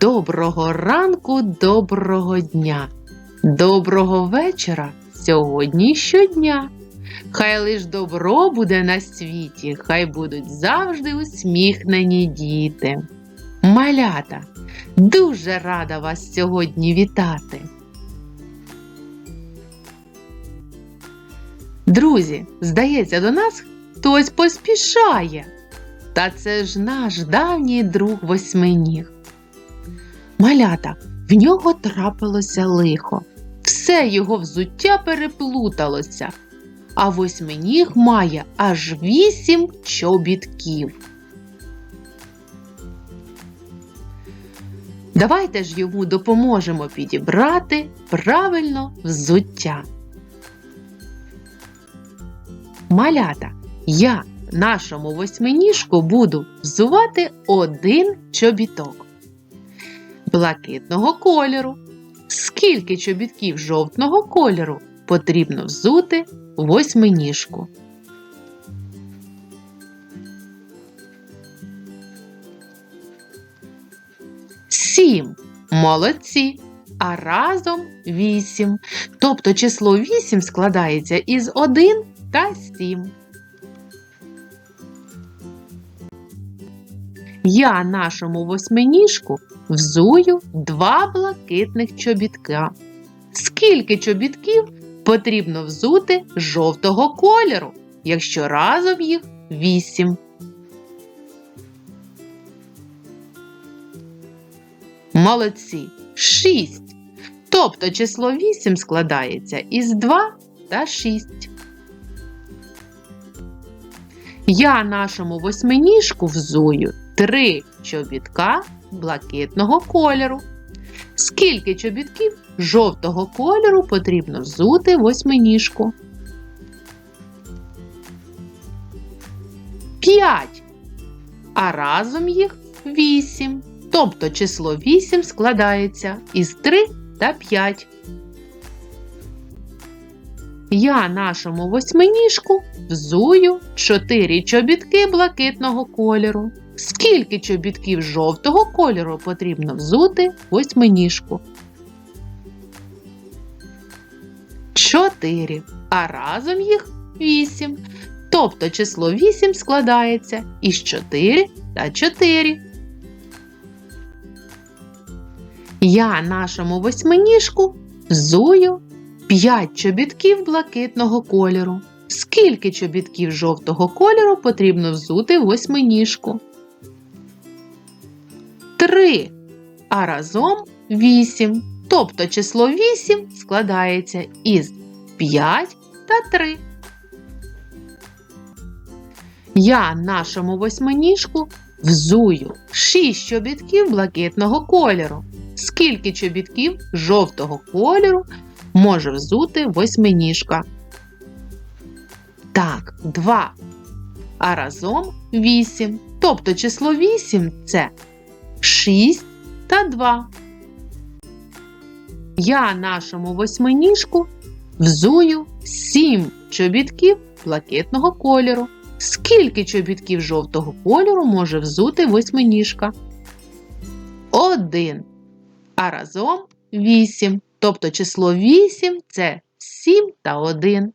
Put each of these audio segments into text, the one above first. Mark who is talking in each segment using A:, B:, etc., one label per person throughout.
A: Доброго ранку, доброго дня, доброго вечора сьогодні щодня. Хай лиш добро буде на світі, хай будуть завжди усміхнені діти. Малята, дуже рада вас сьогодні вітати. Друзі, здається, до нас хтось поспішає. Та це ж наш давній друг восьминіг. Малята, в нього трапилося лихо. Все його взуття переплуталося, а восьминіг має аж вісім чобітків. Давайте ж йому допоможемо підібрати правильно взуття. Малята, я нашому восьминіжку буду взувати один чобіток блакитного кольору. Скільки чобітків жовтного кольору потрібно взути восьминіжку? Сім. Молодці. А разом вісім. Тобто число вісім складається із один та сім. Я нашому восьминіжку взую два блакитних чобітка. Скільки чобітків потрібно взути жовтого кольору, якщо разом їх вісім? Молодці. Шість. Тобто число 8 складається із 2 та 6. Я нашому восьминіжку взую три чобітка блакитного кольору. Скільки чобітків жовтого кольору потрібно взути восьминіжку? П'ять. А разом їх вісім. Тобто число 8 складається із 3 та 5. Я нашому восьминіжку взую 4 чобітки блакитного кольору. Скільки чобітків жовтого кольору потрібно взути восьминіжку? 4. А разом їх 8. Тобто число 8 складається із 4 та 4. Я нашому восьминіжку взую 5 чобітків блакитного кольору. Скільки чобітків жовтого кольору потрібно взути восьминіжку? 3. А разом 8. Тобто число 8 складається із 5 та 3. Я нашому восьминіжку взую 6 чобітків блакитного кольору. Скільки чобітків жовтого кольору може взути восьминіжка? Так, 2. А разом 8. Тобто число 8 це 6 та 2. Я нашому восьминіжку взую 7 чобітків блакитного кольору. Скільки чобітків жовтого кольору може взути восьминіжка? 1 а разом 8. Тобто число 8 це 7 та 1.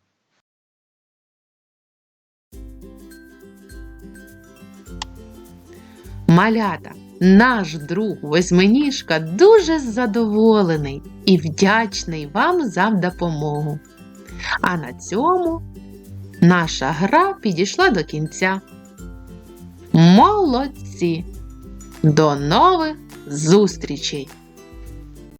A: Малята, наш друг восьминіжка дуже задоволений і вдячний вам за допомогу. А на цьому наша гра підійшла до кінця. Молодці! До нових зустрічей!